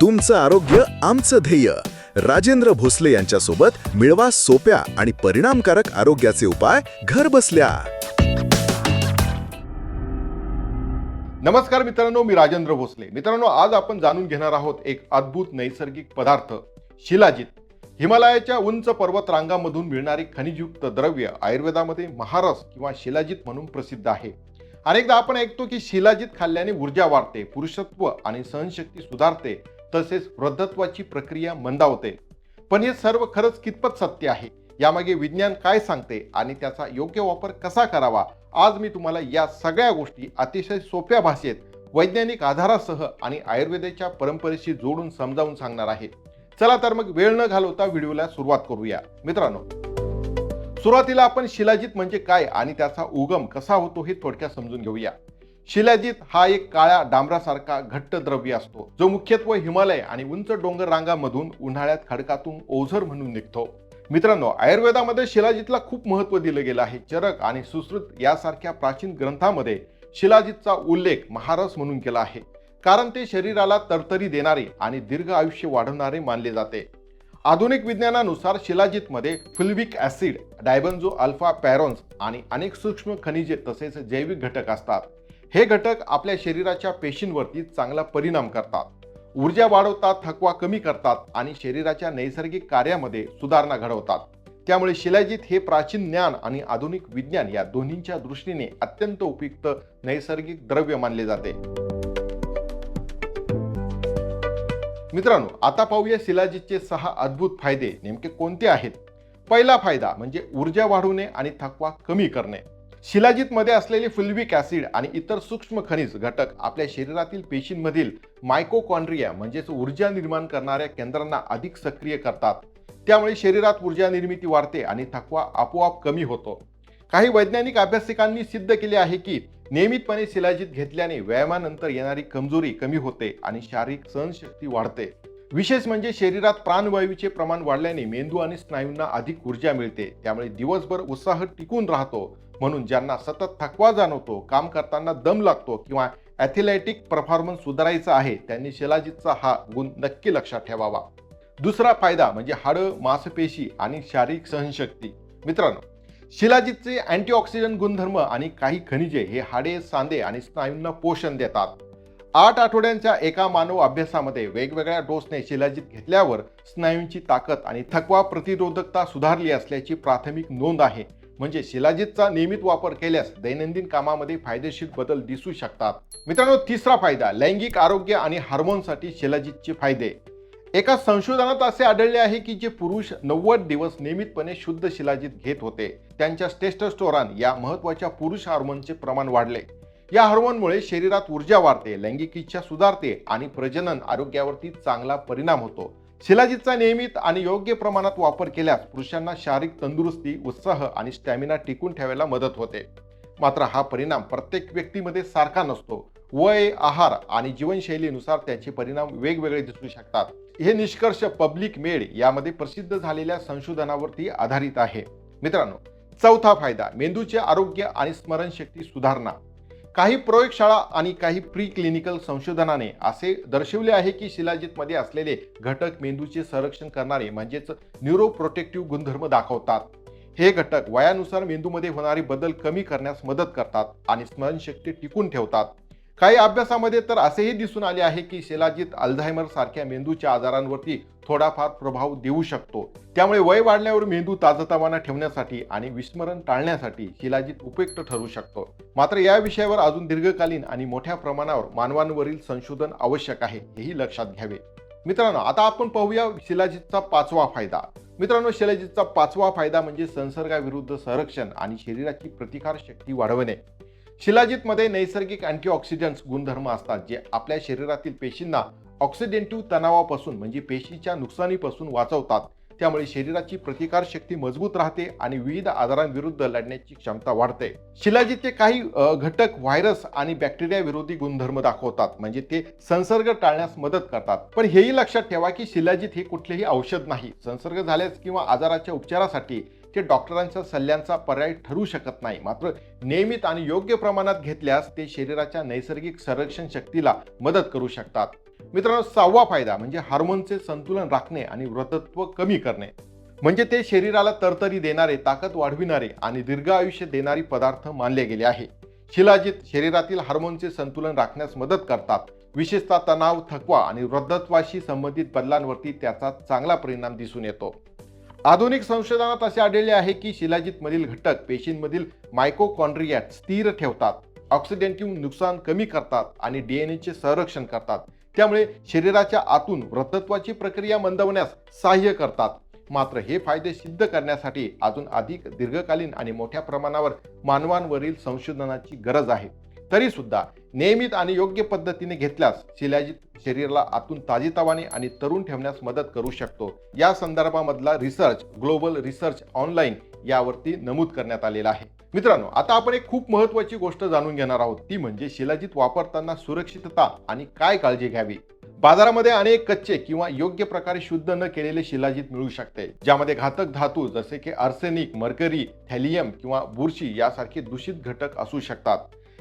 तुमचं आरोग्य आमचं ध्येय. राजेंद्र भोसले यांच्यासोबत मिळवा सोप्या आणि परिणामकारक आरोग्याचे उपाय घर बसल्या. नमस्कार मित्रांनो मी राजेंद्र भोसले. मित्रांनो आज आपण जाणून घेणार आहोत एक अद्भुत नैसर्गिक पदार्थ शिलाजीत. हिमालयाच्या उंच पर्वत रांगामधून मिळणारी खनिजयुक्त द्रव्य आयुर्वेदामध्ये महारस किंवा शिलाजित म्हणून प्रसिद्ध आहे. अनेकदा आपण ऐकतो की शिलाजित खाल्ल्याने ऊर्जा वाढते पुरुषत्व आणि सहनशक्ती सुधारते तसेच वृद्धत्वाची प्रक्रिया मंदावते. पण हे सर्व खरंच कितपत सत्य आहे? यामागे विज्ञान काय सांगते आणि त्याचा योग्य वापर कसा करावा? आज मी तुम्हाला या सगळ्या गोष्टी अतिशय सोप्या भाषेत वैज्ञानिक आधारासह आणि आयुर्वेदाच्या परंपरेशी जोडून समजावून सांगणार आहे. चला तर मग वेळ न घालवता व्हिडिओला सुरुवात करूया. मित्रांनो सुरुवातीला आपण शिलाजित म्हणजे काय आणि त्याचा उगम कसा होतो हे थोडक्यात समजून घेऊया. शिलाजीत हा एक काळ्या डांबरासारखा घट्ट द्रव्य असतो जो मुख्यत्वे हिमालय आणि उंच डोंगर रांगामधून उन्हाळ्यात खडकातून ओझर म्हणून निघतो. मित्रांनो आयुर्वेदामध्ये शिलाजीतला खूप महत्त्व दिलं गेलं आहे. चरक आणि सुश्रुत यासारख्या प्राचीन ग्रंथामध्ये शिलाजीतचा उल्लेख महारस म्हणून केला आहे. कारण ते शरीराला तरतरी देणारे आणि दीर्घ आयुष्य वाढवणारे मानले जाते. आधुनिक विज्ञानानुसार शिलाजीतमध्ये fulvic acid dibenzo alpha pyrones आणि अनेक सूक्ष्म खनिजे तसेच जैविक घटक असतात. हे घटक आपल्या शरीराच्या पेशींवरती चांगला परिणाम करतात. ऊर्जा वाढवतात थकवा कमी करतात आणि शरीराच्या नैसर्गिक कार्यामध्ये सुधारणा घडवतात. त्यामुळे शिलाजीत हे प्राचीन ज्ञान आणि आधुनिक विज्ञान या दोन्हींच्या दृष्टीने अत्यंत उपयुक्त नैसर्गिक द्रव्य मानले जाते. मित्रांनो आता पाहूया शिलाजीतचे सहा अद्भुत फायदे नेमके कोणते आहेत? पहिला फायदा म्हणजे ऊर्जा वाढवणे आणि थकवा कमी करणे. शिलाजीतमध्ये असलेले फुल्विक ऍसिड आणि इतर सूक्ष्म खनिज घटक आपल्या शरीरातील पेशींमधील मायकोकॉन्ड्रिया म्हणजेच ऊर्जा निर्माण करणाऱ्या केंद्रांना अधिक सक्रिय करतात. त्यामुळे शरीरात ऊर्जा निर्मिती वाढते आणि थकवा आपोआप कमी होतो. काही वैज्ञानिक अभ्यासिकांनी सिद्ध केले आहे की नियमितपणे शिलाजीत घेतल्याने व्यायामानंतर येणारी कमजोरी कमी होते आणि शारीरिक सहनशक्ती वाढते. विशेष म्हणजे शरीरात प्राणवायूचे प्रमाण वाढल्याने मेंदू आणि स्नायूंना अधिक ऊर्जा मिळते. त्यामुळे दिवसभर उत्साह टिकून राहतो. म्हणून ज्यांना सतत थकवा जाणवतो काम करताना दम लागतो किंवा ॲथलेटिक परफॉर्मन्स सुधारायचा आहे त्यांनी शिलाजीतचा हा गुण नक्की लक्षात ठेवावा. दुसरा फायदा म्हणजे हाडं मांसपेशी आणि शारीरिक सहनशक्ती. मित्रांनो शिलाजीतचे अँटीऑक्सिडंट गुणधर्म आणि काही खनिजे हे हाडे सांधे आणि स्नायूंना पोषण देतात. आठ आठवड्यांच्या एका मानव अभ्यासामध्ये वेगवेगळ्या डोसने शिलाजीत घेतल्यावर स्नायूंची ताकद आणि थकवा प्रतिरोधकता सुधारली असल्याची प्राथमिक नोंद आहे. म्हणजे शिलाजीतचा नियमित वापर केल्यास दैनंदिन कामामध्ये फायदेशीर बदल दिसू शकतात. मित्रांनो तिसरा फायदा लैंगिक आरोग्य आणि हार्मोनसाठी शिलाजितचे फायदे. एका संशोधनात असे आढळले आहे की जे पुरुष नव्वद दिवस नियमितपणे शुद्ध शिलाजीत घेत होते त्यांच्या टेस्टोस्टेरॉन या महत्त्वाच्या पुरुष हार्मोनचे प्रमाण वाढले. या हार्मोनमुळे शरीरात ऊर्जा वाढते लैंगिक इच्छा सुधारते आणि प्रजनन आरोग्यावरती चांगला परिणाम होतो. शिलाजीतचा नियमित आणि योग्य प्रमाणात वापर केल्यास पुरुषांना शारीरिक तंदुरुस्ती उत्साह आणि स्टॅमिना टिकून ठेवायला मदत होते. मात्र हा परिणाम प्रत्येक व्यक्तीमध्ये सारखा नसतो. वय आहार आणि जीवनशैलीनुसार त्याचे परिणाम वेगवेगळे दिसू शकतात. हे निष्कर्ष पब्लिक मेड यामध्ये प्रसिद्ध झालेल्या संशोधनावरती आधारित आहे. मित्रांनो चौथा फायदा मेंदूचे आरोग्य आणि स्मरणशक्ती सुधारणा. काही प्रयोगशाळा आणि काही प्री क्लिनिकल संशोधनाने असे दर्शवले आहे की शिलाजीतमध्ये असलेले घटक मेंदूचे संरक्षण करणारे म्हणजेच न्यूरोप्रोटेक्टिव्ह गुणधर्म दाखवतात. हे घटक वयानुसार मेंदूमध्ये होणारे बदल कमी करण्यास मदत करतात आणि स्मरणशक्ती टिकून ठेवतात. काही अभ्यासामध्ये तर असेही दिसून आले आहे की शिलाजीत अल्झायमर सारख्या मेंदूच्या आजारांवरती थोडाफार प्रभाव देऊ शकतो. त्यामुळे वय वाढल्यावर मेंदू ताजतवाना ठेवण्यासाठी आणि विस्मरण टाळण्यासाठी शिलाजीत उपयुक्त ठरू शकतो. मात्र या विषयावर अजून दीर्घकालीन आणि मोठ्या प्रमाणावर मानवांवरील संशोधन आवश्यक आहे हेही लक्षात घ्यावे. मित्रांनो आता आपण पाहूया शिलाजीतचा पाचवा फायदा. मित्रांनो शिलाजीतचा पाचवा फायदा म्हणजे संसर्गाविरुद्ध संरक्षण आणि शरीराची प्रतिकार शक्ती वाढवणे. शिलाजीतमध्ये नैसर्गिक अँटीऑक्सिडंट्स गुणधर्म असतात जे आपल्या शरीरातील पेशींना ऑक्सिडेंटिव्ह तणावापासून म्हणजे पेशीच्या नुकसानीपासून वाचवतात. त्यामुळे शरीराची प्रतिकार शक्ती मजबूत राहते आणि विविध आजारांविरुद्ध लढण्याची क्षमता वाढते. शिलाजीतचे काही घटक व्हायरस आणि बॅक्टेरिया विरोधी गुणधर्म दाखवतात म्हणजे ते संसर्ग टाळण्यास मदत करतात. पण हेही लक्षात ठेवा की शिलाजीत हे कुठलेही औषध नाही. संसर्ग झाल्यास किंवा आजाराच्या उपचारासाठी ते डॉक्टरांच्या सल्ल्यांचा पर्याय ठरू शकत नाही. मात्र नियमित आणि योग्य प्रमाणात घेतल्यास ते शरीराच्या नैसर्गिक संरक्षण शक्तीला मदत करू शकतात. मित्रांनो सहावा फायदा म्हणजे हार्मोनचे संतुलन राखणे आणि वृद्धत्व कमी करणे. म्हणजे ते शरीराला तरतरी देणारे ताकद वाढविणारे आणि दीर्घ आयुष्य देणारी पदार्थ मानले गेले आहे. शिलाजीत शरीरातील हार्मोनचे संतुलन राखण्यास मदत करतात. विशेषतः तणाव थकवा आणि वृद्धत्वाशी संबंधित बदलांवरती त्याचा चांगला परिणाम दिसून येतो. आधुनिक संशोधनात असे आढळले आहे की शिलाजितमधील घटक पेशींमधील मायकोकॉन्ड्रियात स्थिर ठेवतात ऑक्सिडेंटिव्ह नुकसान कमी करतात आणि डीएनएचे संरक्षण करतात. त्यामुळे शरीराच्या आतून वृद्धत्वाची प्रक्रिया मंदवण्यास सहाय्य करतात. मात्र हे फायदे सिद्ध करण्यासाठी अजून अधिक दीर्घकालीन आणि मोठ्या प्रमाणावर मानवांवरील संशोधनाची गरज आहे. तरी सुद्धा नियमित आणि योग्य पद्धतीने घेतल्यास शिलाजित शरीराला आतून ताजेतवाने आणि तरुण ठेवण्यास मदत करू शकतो. या संदर्भामधला रिसर्च ग्लोबल रिसर्च ऑनलाईन यावरती नमूद करण्यात आलेला आहे. मित्रांनो आता आपण एक खूप महत्वाची गोष्ट जाणून घेणार आहोत. ती म्हणजे शिलाजित वापरताना सुरक्षितता आणि काय काळजी घ्यावी? बाजारामध्ये अनेक कच्चे किंवा योग्य प्रकारे शुद्ध न केलेले शिलाजित मिळू शकते. ज्यामध्ये घातक धातू जसे की आर्सेनिक मर्करी थॅलियम किंवा बुरशी यासारखे दूषित घटक असू शकतात.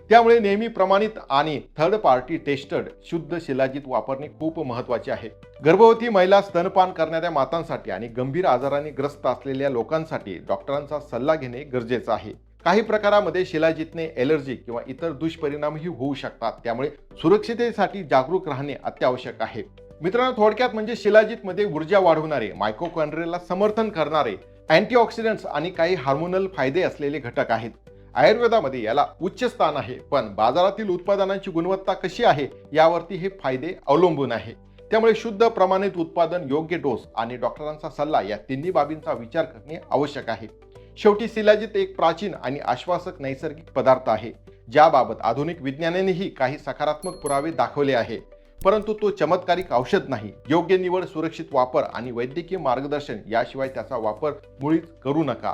त्यामुळे नेहमी प्रमाणित आणि थर्ड पार्टी टेस्टेड शुद्ध शिलाजीत वापरणे खूप महत्त्वाचे आहे. गर्भवती महिला स्तनपान करणाऱ्या मातांसाठी आणि गंभीर आजाराने ग्रस्त असलेल्या लोकांसाठी डॉक्टरांचा सल्ला घेणे गरजेचं आहे. काही प्रकारामध्ये शिलाजीतने एलर्जी किंवा इतर दुष्परिणामही होऊ शकतात. त्यामुळे सुरक्षिततेसाठी जागरूक राहणे अत्यावश्यक आहे. मित्रांनो थोडक्यात म्हणजे शिलाजीतमध्ये ऊर्जा वाढवणारे मायक्रोकॉन्ड्रेला समर्थन करणारे अँटीऑक्सिडंट्स आणि काही हार्मोनल फायदे असलेले घटक आहेत. आयुर्वेदामध्ये याला उच्च स्थान आहे पण बाजारातील उत्पादनांची गुणवत्ता कशी आहे यावरती हे फायदे अवलंबून आहे. त्यामुळे शुद्ध प्रमाणित उत्पादन योग्य डोस आणि डॉक्टरांचा सल्ला या तिन्ही बाबींचा विचार करणे आवश्यक आहे. शेवटी शिलाजीत एक प्राचीन आणि आश्वासक नैसर्गिक पदार्थ आहे ज्याबाबत आधुनिक विज्ञानानेही काही सकारात्मक पुरावे दाखवले आहे. परंतु तो चमत्कारिक औषध नाही योग्य निवड सुरक्षित वापर आणि वैद्यकीय मार्गदर्शन याशिवाय त्याचा वापर मुळीच करू नका.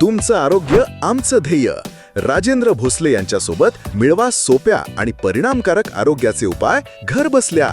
तुमचं आरोग्य आमचं ध्येय. राजेंद्र भोसले यांच्यासोबत मिळवा सोप्या आणि परिणामकारक आरोग्याचे उपाय घर बसल्या